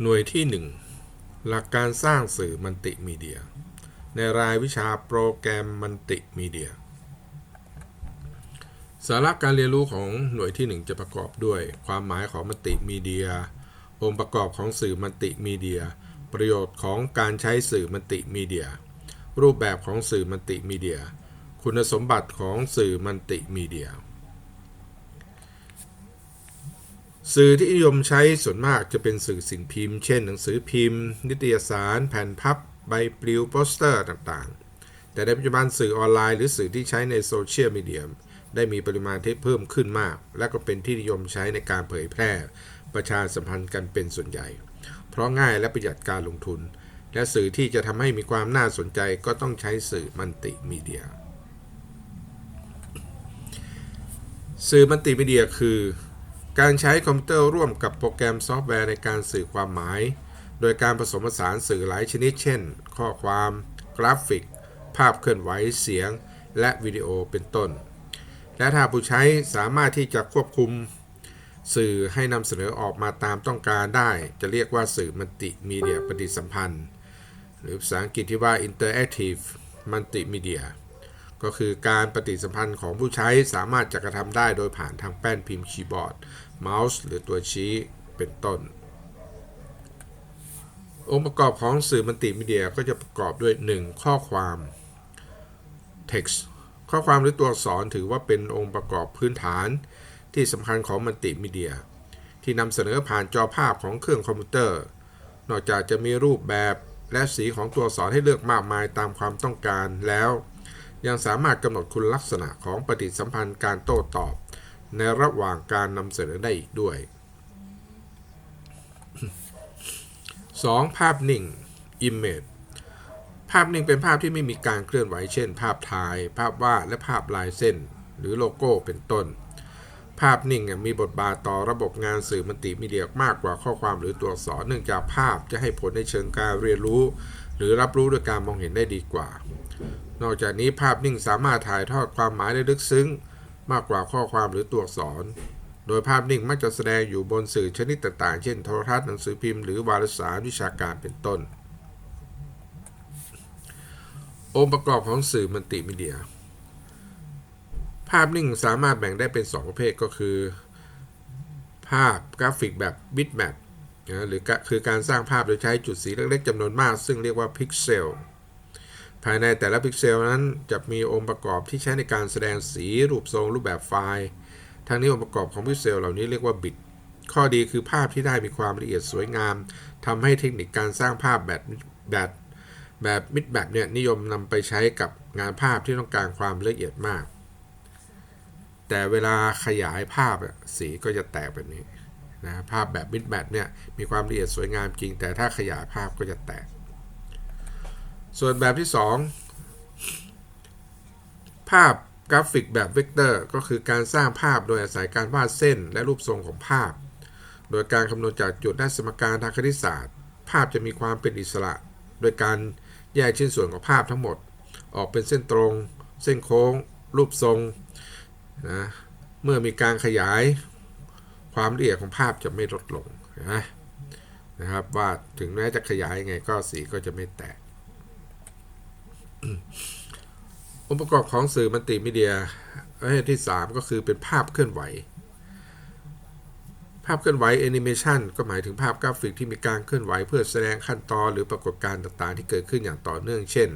หน่วยที่ 1 หลักการสร้างสื่อมัลติมีเดีย ในรายวิชาโปรแกรมมัลติมีเดีย สาระการเรียนรู้ของหน่วยที่ 1 จะประกอบด้วย ความหมายของมัลติมีเดีย องค์ประกอบของสื่อมัลติมีเดีย ประโยชน์ของการใช้สื่อมัลติมีเดีย รูปแบบของสื่อมัลติมีเดีย คุณสมบัติของสื่อมัลติมีเดีย สื่อที่นิยมใช้ส่วนมากจะเป็นสื่อสิ่งพิมพ์ เช่น หนังสือพิมพ์ นิตยสาร แผ่นพับ ใบปลิวโปสเตอร์ต่างๆ แต่ในปัจจุบันสื่อออนไลน์หรือสื่อที่ใช้ในโซเชียลมีเดียได้มีปริมาณที่เพิ่มขึ้นมาก และก็เป็นที่นิยมใช้ในการเผยแพร่ ประชาสัมพันธ์กันเป็นส่วนใหญ่ เพราะง่ายและประหยัดการลงทุน และสื่อที่จะทำให้มีความน่าสนใจก็ต้องใช้สื่อมัลติมีเดีย สื่อมัลติมีเดียคือ การใช้คอมพิวเตอร์ร่วมกับโปรแกรมซอฟต์แวร์ในการสื่อความหมาย โดยการผสมผสานสื่อหลายชนิด เช่น ข้อความ กราฟิก ภาพเคลื่อนไหว เสียง และวิดีโอเป็นต้น และถ้าผู้ใช้สามารถที่จะควบคุม สื่อให้นำเสนอออกมาตามต้องการได้ จะเรียกว่าสื่อมัลติมีเดียปฏิสัมพันธ์ หรือภาษาอังกฤษที่ว่า interactive multimedia ก็คือการปฏิสัมพันธ์ของผู้ใช้สามารถจะกระทำได้โดยผ่านทางแป้นพิมพ์คีย์บอร์ด เมาส์ หรือตัวชี้เป็นต้น องค์ประกอบของสื่อมัลติมีเดียก็จะประกอบด้วย 1. ข้อความ text ข้อความหรือตัวอักษรถือว่าเป็นองค์ประกอบพื้นฐาน ที่สำคัญของมัลติมีเดีย ที่นำเสนอผ่านจอภาพของเครื่องคอมพิวเตอร์ นอกจากจะมีรูปแบบและสีของตัวอักษรให้เลือกมากมายตามความต้องการแล้ว ยังสามารถกำหนดคุณลักษณะของปฏิสัมพันธ์การโต้ตอบ ในระหว่างการนำเสนอได้อีกด้วย 2. ภาพนิ่ง Image ภาพนิ่งเป็นภาพที่ไม่มีการเคลื่อนไหว เช่น ภาพถ่าย ภาพวาด และภาพลายเส้น หรือโลโก้เป็นต้น ภาพนิ่งมีบทบาทต่อระบบงานสื่อมัลติมีเดียมากกว่าข้อความหรือตัวอักษรเนื่องจากภาพจะให้ผลในเชิงการเรียนรู้ หรือรับรู้ด้วยการมองเห็นได้ดีกว่า นอกจากนี้ภาพนิ่งสามารถถ่ายทอดความหมายได้ลึกซึ้ง มากกว่าข้อความหรือตัวอักษร โดยภาพนิ่งมักจะแสดงอยู่บนสื่อชนิดต่างๆ เช่นโทรทัศน์หนังสือพิมพ์หรือวารสารวิชาการเป็นต้น องค์ประกอบของสื่อมัลติมีเดีย ภาพนิ่งสามารถแบ่งได้เป็น 2 ประเภทก็คือ ภาพกราฟิกแบบบิตแมปนะหรือคือการสร้างภาพโดยใช้จุดสีเล็กๆจำนวนมาก ซึ่งเรียกว่าพิกเซล ภายในแต่ละพิกเซลนั้นจะมีองค์ประกอบที่ใช้ในการแสดงสีรูปทรงรูปแบบไฟล์ทั้งนี้องค์ประกอบของพิกเซลเหล่านี้เรียกว่าบิต ข้อดีคือภาพที่ได้มีความละเอียดสวยงามทำให้เทคนิคการสร้างภาพแบบแบบแบบมิดแบบเนี่ยนิยมนำไปใช้กับงานภาพที่ต้องการความละเอียดมาก แต่เวลาขยายภาพสีก็จะแตกแบบนี้นะภาพแบบมิดแบบเนี่ยมีความละเอียดสวยงามจริง แต่ถ้าขยายภาพก็จะแตก ส่วนแบบที่ 2 ภาพกราฟิกแบบเวกเตอร์ ก็คือการสร้างภาพโดยอาศัยการวาดเส้นและรูปทรงของภาพ โดยการคำนวณจากจุดและสมการทางคณิตศาสตร์ ภาพจะมีความเป็นอิสระ โดยการแยกชิ้นส่วนของภาพทั้งหมด ออกเป็นเส้นตรง เส้นโค้ง รูปทรงนะเมื่อมีการขยายความละเอียดของภาพจะไม่ลดลงนะนะครับว่าถึงแม้จะขยายยังไงก็สีก็จะไม่แตก องค์ประกอบของสื่อมัลติมีเดียประเภทที่ 3 ก็คือเป็นภาพเคลื่อนไหว ภาพเคลื่อนไหวแอนิเมชันก็หมายถึงภาพกราฟิกที่มีการเคลื่อนไหว เพื่อแสดงขั้นตอนหรือปรากฏการณ์ต่างๆ ที่เกิดขึ้นอย่างต่อเนื่อง เช่น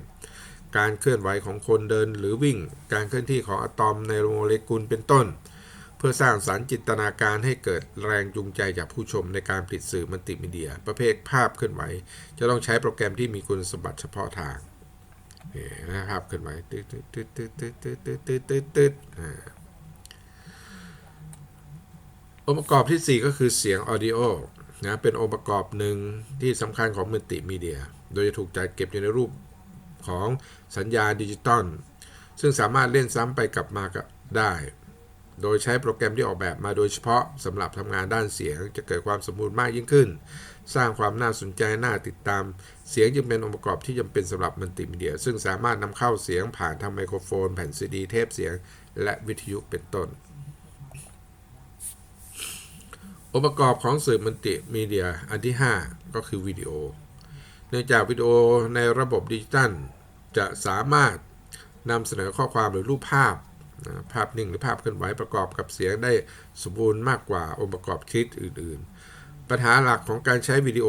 การเคลื่อนไหวของคนเดินหรือวิ่ง การเคลื่อนที่ของอะตอมในโมเลกุลเป็นต้น เพื่อสร้างสารรค์จินตนาการให้เกิดแรงจูงใจจากผู้ชมในการผลิตสื่อมัลติมีเดีย ประเภทภาพเคลื่อนไหว จะต้องใช้โปรแกรมที่มีคุณสมบัติเฉพาะทาง นี่นะครับขึ้นไปตึ๊ดตึ๊ดตึ๊ดตึ๊ดตึ๊ดตึ๊ดตึ๊ดตึ๊ดตึ๊ดตึ๊ดองค์ประกอบที่ 4 ก็คือเสียงออดิโอนะเป็นองค์ประกอบหนึ่งที่สำคัญของมัลติมีเดีย โดยจะถูกจัดเก็บอยู่ในรูปของสัญญาณดิจิตอลซึ่งสามารถเล่นซ้ำไปกลับมาได้ โดยใช้โปรแกรมที่ออกแบบมาโดยเฉพาะสำหรับทำงานด้านเสียงจะเกิดความสมบูรณ์มากยิ่งขึ้น สร้างความน่าสนใจน่าติดตาม เสียงจึงเป็นองค์ประกอบที่จำเป็นสำหรับมัลติมีเดีย ซึ่งสามารถนำเข้าเสียงผ่านทางไมโครโฟน แผ่นซีดี เทปเสียง และวิทยุเป็นต้น องค์ประกอบของสื่อมัลติมีเดียอันที่ 5 ก็คือวิดีโอ เนื่องจากวิดีโอในระบบดิจิตัลจะสามารถนำเสนอข้อความหรือรูปภาพ ภาพนิ่งหรือภาพเคลื่อนไหวประกอบกับเสียงได้สมบูรณ์มากกว่าองค์ประกอบคิดอื่น ๆ ปัญหาหลักของการใช้วิดีโอ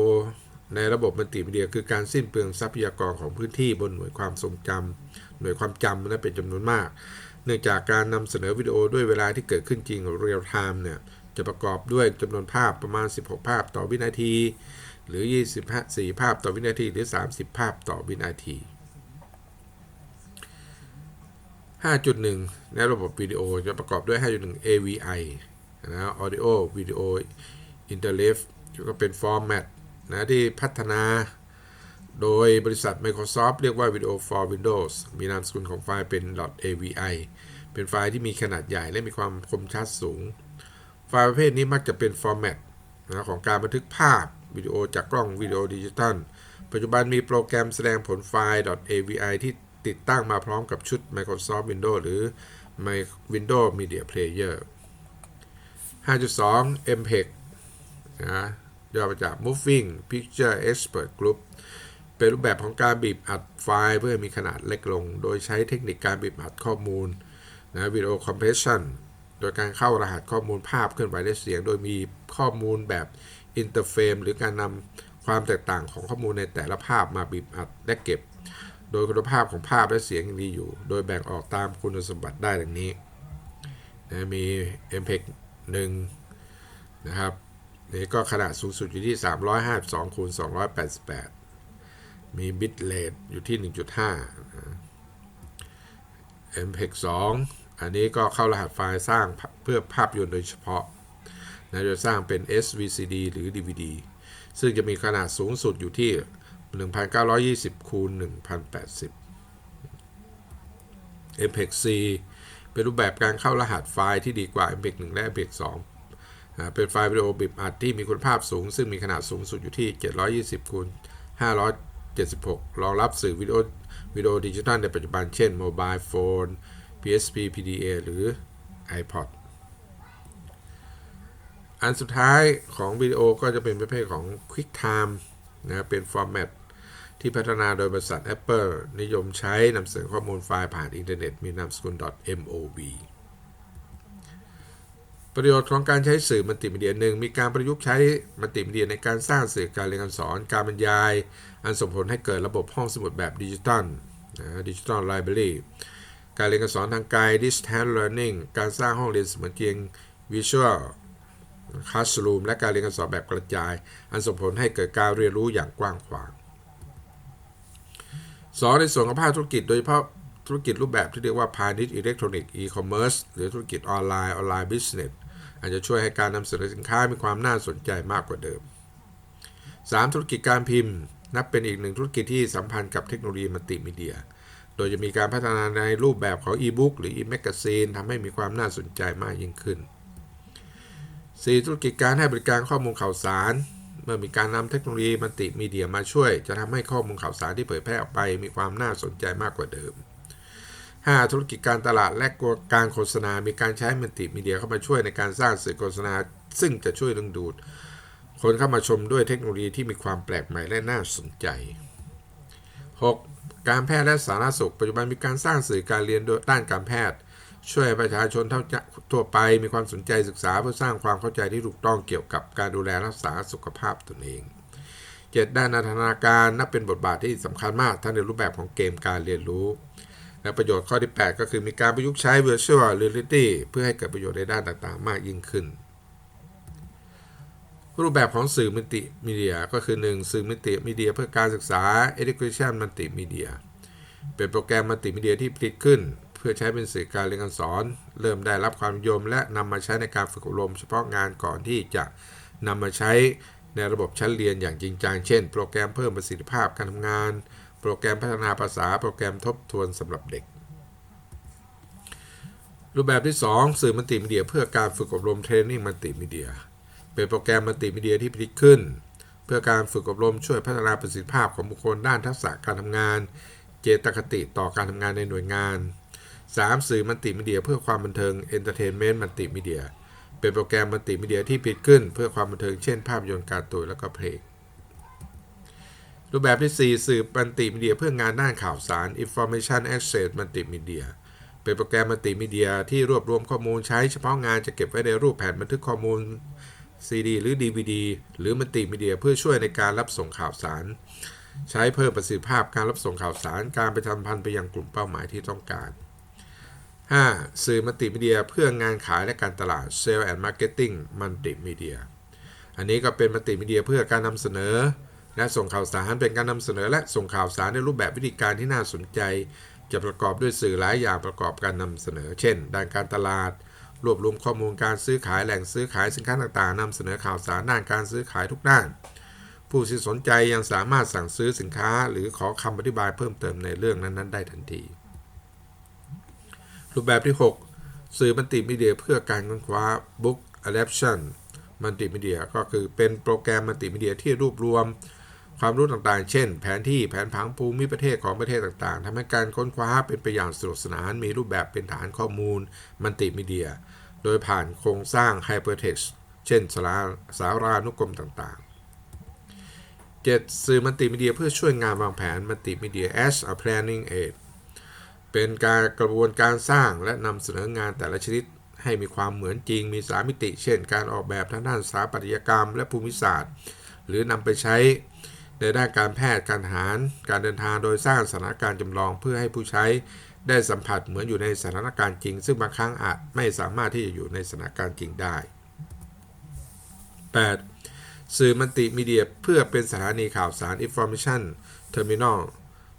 ในระบบมัลติมีเดีย คือการสิ้นเปลืองทรัพยากรของพื้นที่บนหน่วยความทรงจำหน่วยความจำนั้นเป็นจำนวนมาก เนื่องจากการนำเสนอวิดีโอด้วยเวลาที่เกิดขึ้นจริงเรียลไทม์เนี่ยจะประกอบด้วยจำนวนภาพประมาณ 16 ภาพต่อวินาที หรือ24ภาพต่อวินาที หรือ 30 ภาพต่อวินาที 5.1 ในระบบวิดีโอจะประกอบด้วย 5.1 AVI นะ Audio Video Interleave ก็เป็นฟอร์แมตนะที่พัฒนาโดยบริษัท Microsoft เรียกว่า Video for Windows มีนามสกุลของไฟล์เป็น .avi เป็นไฟล์ที่มีขนาดใหญ่และมีความคมชัดสูง ไฟล์ประเภทนี้มักจะเป็นฟอร์แมตนะของการบันทึกภาพวิดีโอจากกล้องวิดีโอดิจิตอลปัจจุบันมีโปรแกรมแสดงผลไฟล์ .avi ที่ ติดตั้งมาพร้อมกับชุด Microsoft Windows หรือ Windows Media Player 5.2 MPEG นะย่อมาจาก Moving Picture Expert Group เป็นรูปแบบของการบีบอัดไฟล์เพื่อมีขนาดเล็กลง โดยใช้เทคนิคการบีบอัดข้อมูลนะวิดีโอคอมเพรสชันโดยการเข้ารหัสข้อมูลภาพเคลื่อนไหวและเสียง โดยมีข้อมูลแบบอินเตอร์เฟรมหรือการนำความแตกต่างของข้อมูลในแต่ละภาพมาบีบอัดและเก็บ โดยคุณภาพของภาพและเสียงยังดีอยู่ โดยแบ่งออกตามคุณสมบัติได้ดังนี้นะมี MPEG 1นะครับนี่ก็ขนาดสูงสุดอยู่ที่ 352คูณ288 มีบิตเรทอยู่ที่ 1.5 MPEG 2อันนี้ก็เข้ารหัสไฟล์สร้างเพื่อภาพยนตร์โดยเฉพาะนะจะสร้างเป็น SVCD หรือ DVD ซึ่งจะมีขนาดสูงสุดอยู่ที่ 1920 คูณ 1080 MPEG C เป็นรูปแบบการเข้ารหัสไฟล์ที่ดีกว่า MPEG 1 และ MPEG 2อ่าเป็นไฟล์วิดีโอบีบอัดที่มีคุณภาพสูง ซึ่งมีขนาดสูงสุดอยู่ที่ 720 คูณ 576 รองรับสื่อวิดีโอวิดีโอดิจิทัลในปัจจุบันเช่นโมบายโฟน PSP PDA หรือ iPod อันสุดท้ายของวิดีโอก็จะเป็นประเภทของ QuickTime นะเป็นฟอร์แมต ที่พัฒนาโดยบริษัท Apple นิยมใช้นำเสนอข้อมูลไฟล์ผ่านอินเทอร์เน็ตมีนามสกุล .mov ประโยชน์ของการใช้สื่อมัลติมีเดียหนึ่งมีการประยุกต์ใช้มัลติมีเดียในการสร้างสื่อการเรียนการสอนการบรรยาย อันส่งผลให้เกิดระบบห้องสมุดแบบดิจิตอลดิจิตอลไลบรารีการเรียนการสอนทางไกล distance learning การสร้างห้องเรียนเสมือนจริง visual classroom และการเรียนการสอนแบบกระจาย อันส่งผลให้เกิดการเรียนรู้อย่างกว้างขวาง สองในส่วนของภาคธุรกิจโดยเฉพาะธุรกิจรูปแบบที่เรียกว่าพาณิชย์อิเล็กทรอนิกส์อีคอมเมิร์ซหรือธุรกิจออนไลน์ออนไลน์บิสเนสอาจจะช่วยให้การนำเสนอสินค้ามีความน่าสนใจมากกว่าเดิม 3. ธุรกิจการพิมพ์ นับเป็นอีกหนึ่งธุรกิจที่สัมพันธ์กับเทคโนโลยีมัลติมีเดีย โดยจะมีการพัฒนาในรูปแบบของอีบุ๊กหรืออีแมกกาซีนทำให้มีความน่าสนใจมากยิ่งขึ้น 4. ธุรกิจการให้บริการข้อมูลข่าวสาร เมื่อมีการนำเทคโนโลยีมัลติมีเดียมาช่วย จะทำให้ข้อมูลข่าวสารที่เผยแพร่ออกไป มีความน่าสนใจมากกว่าเดิม 5. ธุรกิจการตลาดและการโฆษณา มีการใช้มัลติมีเดียเข้ามาช่วยในการสร้างสื่อโฆษณา ซึ่งจะช่วยดึงดูด คนเข้ามาชมด้วยเทคโนโลยีที่มีความแปลกใหม่และน่าสนใจ 6. การแพทย์และสาธารณสุขปัจจุบันมีการสร้างสื่อการเรียนด้านการแพทย์ ช่วยประชาชนเท่าทั่วไปมีความสนใจศึกษาเพื่อสร้างความเข้าใจที่ถูกต้องเกี่ยวกับการดูแลรักษาสุขภาพตนเองเจ็ดด้านนันทนาการนับเป็นบทบาทที่สำคัญมากทั้งในรูปแบบของเกมการเรียนรู้ และประโยชน์ข้อที่ 8 ก็คือมีการประยุกต์ใช้ virtual reality เพื่อให้เกิดประโยชน์ในด้านต่างๆ มากยิ่งขึ้น รูปแบบของสื่อมัลติมีเดียก็คือ 1. สื่อมัลติมีเดียเพื่อการศึกษา education มัลติมีเดียเป็นโปรแกรมมัลติมีเดียที่ผลิตขึ้น เพื่อใช้เป็นสื่อการเรียนการสอน เริ่มได้รับความนิยม และนำมาใช้ในการฝึกอบรม เฉพาะงานก่อนที่จะนำมาใช้ในระบบชั้นเรียนอย่างจริงจัง เช่น โปรแกรมเพิ่มประสิทธิภาพการทำงาน โปรแกรมพัฒนาภาษา โปรแกรมทบทวนสำหรับเด็ก รูปแบบที่ 2 สื่อมัลติมีเดีย เพื่อการฝึกอบรมเทรนนิ่งมัลติมีเดีย เป็นโปรแกรมมัลติมีเดียที่ผลิตขึ้น เพื่อการฝึกอบรมช่วยพัฒนาประสิทธิภาพของบุคคลด้านทักษะการทำงาน เจตคติต่อการทำงานในหน่วยงาน 3. สื่อมัลติมีเดีย เพื่อความบันเทิงเอนเตอร์เทนเมนต์มัลติมีเดียเป็นโปรแกรมมัลติมีเดียที่ผลิตขึ้นเพื่อความบันเทิงเช่นภาพยนตร์การ์ตูนและก็เพลงรูปแบบที่ 4 สื่อมัลติมีเดีย เพื่องานด้านข่าวสาร Information Access Multimedia เป็นโปรแกรมมัลติมีเดียที่รวบรวมข้อมูลใช้เฉพาะงานจะเก็บไว้ในรูปแผ่นบันทึกข้อมูล CD หรือ DVD หรือมัลติมีเดีย เพื่อช่วยในการรับส่งข่าวสาร ใช้เพิ่มประสิทธิภาพการรับส่งข่าวสาร การประชาสัมพันธ์ไปยังกลุ่มเป้าหมายที่ต้องการ 5. สื่อมัลติมีเดียเพื่องานขายและการตลาด Sale and Marketing มัลติมีเดียอันนี้ก็เป็นมัลติมีเดียเพื่อการนำเสนอ และส่งข่าวสารเป็นการนำเสนอ และส่งข่าวสารในรูปแบบวิธีการที่น่าสนใจ จะประกอบด้วยสื่อหลายอย่างประกอบการนำเสนอ เช่น ด้านการตลาด รวบรวมข้อมูลการซื้อขายแหล่งซื้อขายสินค้าต่างๆนำเสนอข่าวสารด้านการซื้อขายทุกด้าน ผู้ที่สนใจยังสามารถสั่งซื้อสินค้า หรือขอคำอธิบายเพิ่มเติมในเรื่องนั้นๆ ได้ทันที รูปแบบที่ 6 สื่อมัลติมีเดียเพื่อการค้นคว้า Book Adaption มัลติมีเดียก็คือเป็นโปรแกรมมัลติมีเดียที่รวบรวม ความรู้ต่างๆ เช่น แผนที่แผนผังภูมิประเทศของประเทศต่างๆทำให้การค้นคว้าเป็นไปอย่างสนุกสนาน มีรูปแบบเป็นฐานข้อมูลมัลติมีเดีย โดยผ่านโครงสร้าง Hypertext เช่นสาราสารานุกรมต่างๆ 7. สื่อมัลติมีเดียเพื่อช่วยงานวางแผนมัลติมีเดีย as a planning aid เป็นการกระบวนการสร้างและนำเสนองานแต่ละชนิดให้มีความเหมือนจริงมีสามิติ เช่น การออกแบบทางด้านสถาปัตยกรรม และภูมิศาสตร์ หรือนำไปใช้ในด้านการแพทย์การทหาร การเดินทางโดยสร้างสถานการณ์จำลองเพื่อให้ผู้ใช้ได้สัมผัสเหมือนอยู่ในสถานการณ์จริง ซึ่งบางครั้งอาจไม่สามารถที่จะอยู่ในสถานการณ์จริงได้ 8. สื่อมัลติมีเดียเพื่อเป็นสถานีข่าวสาร Information Terminal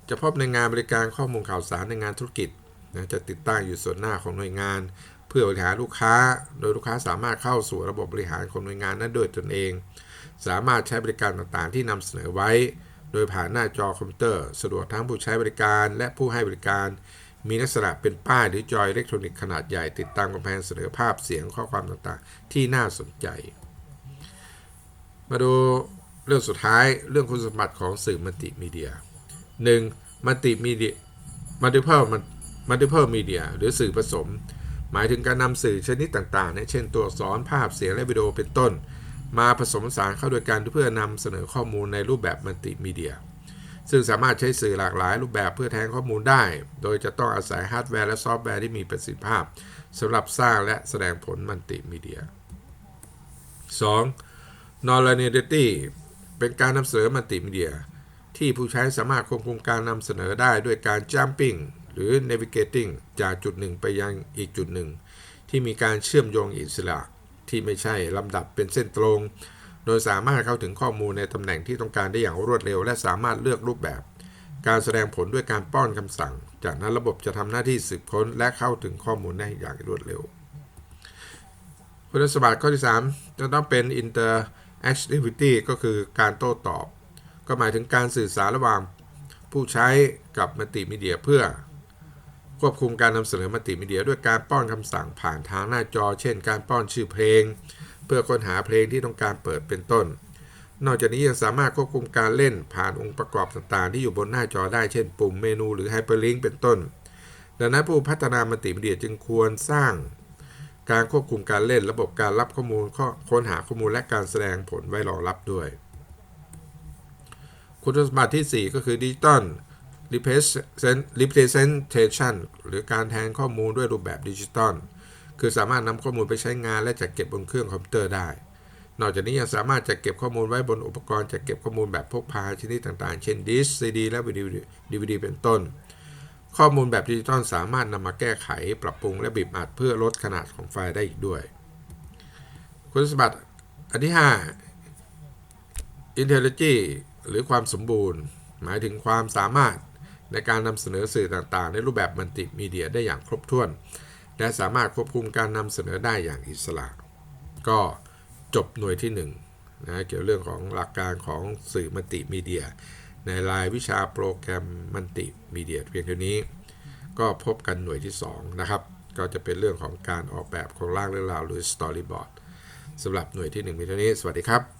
จะพบในงานบริการข้อมูลข่าวสารในงานธุรกิจนะจะติดตั้งอยู่ส่วนหน้าของหน่วยงาน เพื่อบริหารลูกค้า โดยลูกค้าสามารถเข้าสู่ระบบบริหารของหน่วยงานนั้นโดยตนเอง สามารถใช้บริการต่างๆ ที่นำเสนอไว้ โดยผ่านหน้าจอคอมพิวเตอร์ สะดวกทั้งผู้ใช้บริการและผู้ให้บริการ มีลักษณะเป็นป้ายหรือจอยอิเล็กทรอนิกส์ขนาดใหญ่ติดตั้งกำแพงเสนอภาพเสียงข้อความต่างๆ ที่น่าสนใจ มาดูเรื่องสุดท้ายเรื่องคุณสมบัติของสื่อมัลติมีเดีย 1. มัลติมีเดียมัลติเพลมัลติเพลมีเดียหรือสื่อผสม หมายถึงการนำสื่อชนิดต่างๆเนี่ยเช่นตัวอักษรภาพเสียงและวิดีโอเป็นต้น มาผสมผสานเข้าด้วยกันเพื่อนำเสนอข้อมูลในรูปแบบมัลติมีเดีย ซึ่งสามารถใช้สื่อหลากหลายรูปแบบเพื่อแทนข้อมูลได้ โดยจะต้องอาศัยฮาร์ดแวร์และซอฟต์แวร์ที่มีประสิทธิภาพสำหรับสร้างและแสดงผลมัลติมีเดีย 2. non-linearity เป็นการนำเสนอมัลติมีเดีย ที่ผู้ใช้สามารถควบคุมการนำเสนอได้ด้วยการ jumping หรือ navigating จากจุดหนึ่งไปยังอีกจุดหนึ่ง ที่มีการเชื่อมโยงอิสระ ที่ไม่ใช่ลำดับเป็นเส้นตรง โดยสามารถเข้าถึงข้อมูลในตำแหน่งที่ต้องการได้อย่างรวดเร็ว และสามารถเลือกรูปแบบ การแสดงผลด้วยการป้อนคำสั่ง จากนั้นระบบจะทำหน้าที่สืบค้นและเข้าถึงข้อมูลได้อย่างรวดเร็ว คุณสมบัติข้อที่ 3 จะต้องเป็น interactivity ก็คือการโต้ตอบ ก็หมายถึงการสื่อสารระหว่างผู้ใช้กับมัลติมีเดียเพื่อ ควบคุมการนำเสนอมัลติมีเดีย ด้วยการป้อนคำสั่งผ่านทางหน้าจอ เช่น การป้อนชื่อเพลง เพื่อค้นหาเพลงที่ต้องการเปิดเป็นต้น นอกจากนี้ยังสามารถควบคุมการเล่นผ่านองค์ประกอบต่างๆ ที่อยู่บนหน้าจอได้เช่น ปุ่มเมนูหรือไฮเปอร์ลิงก์เป็นต้น ดังนั้นผู้พัฒนามัลติมีเดียจึงควรสร้างการควบคุมการเล่นระบบการรับข้อมูลข้อค้นหาข้อมูลและการแสดงผลไว้รองรับด้วย คุณสมบัติที่ 4 ก็คือ Digital Representation หรือการแทนข้อมูลด้วยรูปแบบดิจิตอลคือสามารถนำข้อมูลไปใช้งานและจัดเก็บบนเครื่องคอมพิวเตอร์ได้ นอกจากนี้ยังสามารถจัดเก็บข้อมูลไว้บนอุปกรณ์จัดเก็บข้อมูลแบบพกพาชนิดต่างๆ เช่นดิสซีดีและวิดีโอดีวดีเป็นต้น ข้อมูลแบบดิจิตอลสามารถนำมาแก้ไข ปรับปรุงและบีบอัดเพื่อลดขนาดของไฟล์ได้อีกด้วย คุณสมบัติอันที่ 5 Intelligence หรือความสมบูรณ์ หมายถึงความสามารถในการนำเสนอสื่อต่างๆ ในรูปแบบมัลติมีเดียได้อย่างครบถ้วน และสามารถควบคุมการนำเสนอได้อย่างอิสระ ก็จบหน่วยที่1นนะเกี่ยวเรื่องของหลักการของสื่อมัลติมีเดีย ในรายวิชาโปรแกรมมัลติมีเดียเพียงเท่านี้ ก็พบกันหน่วยที่ 2 นะครับ ก็จะเป็นเรื่องของการออกแบบโครงร่างเรื่องราวหรือ storyboard สำหรับหน่วยที่ 1 มีเท่านี้ สวัสดีครับ